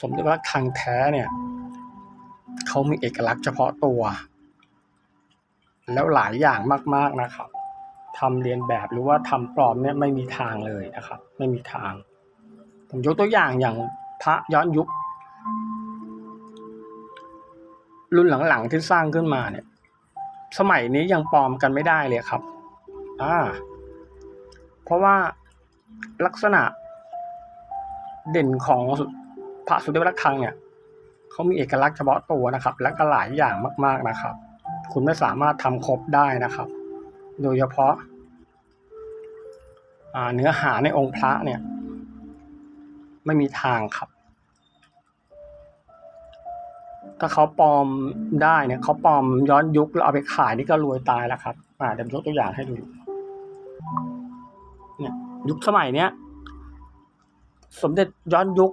สมเด็จพระคลังแท้เนี่ยเขามีเอกลักษณ์เฉพาะตัว แล้วหลายอย่างมาก ๆนะครับทำเรียนแบบหรือว่าทำปลอมเนี่ยไม่มีทางเลยนะครับ ไม่มีทาง ผมยกตัวอย่างอย่างพระย้อนยุค รุ่นหลังๆที่สร้างขึ้นมาเนี่ย สมัยนี้ยังปลอมกันไม่ได้เลยครับอ่าเพราะว่าลักษณะเด่นของ พระสุเดชระฆังเนี่ยเขามีเอกลักษณ์เฉพาะตัวนะครับ และก็หลายอย่างมาก ๆนะครับ คุณไม่สามารถทำครบได้นะครับ โดยเฉพาะาเนื้อหาในองค์พระเนี่ย ไม่มีทางครับ ถ้าเขาปลอมได้เนี่ยเขาปลอมย้อนยุคแล้วเอาไปขายนี่ก็รวยตายแล้วครับอ่าเดี๋ยวยกตัวอย่างให้ดูเนี่ยยุคสมัยเนี้ยสมเด็จย้อนยุค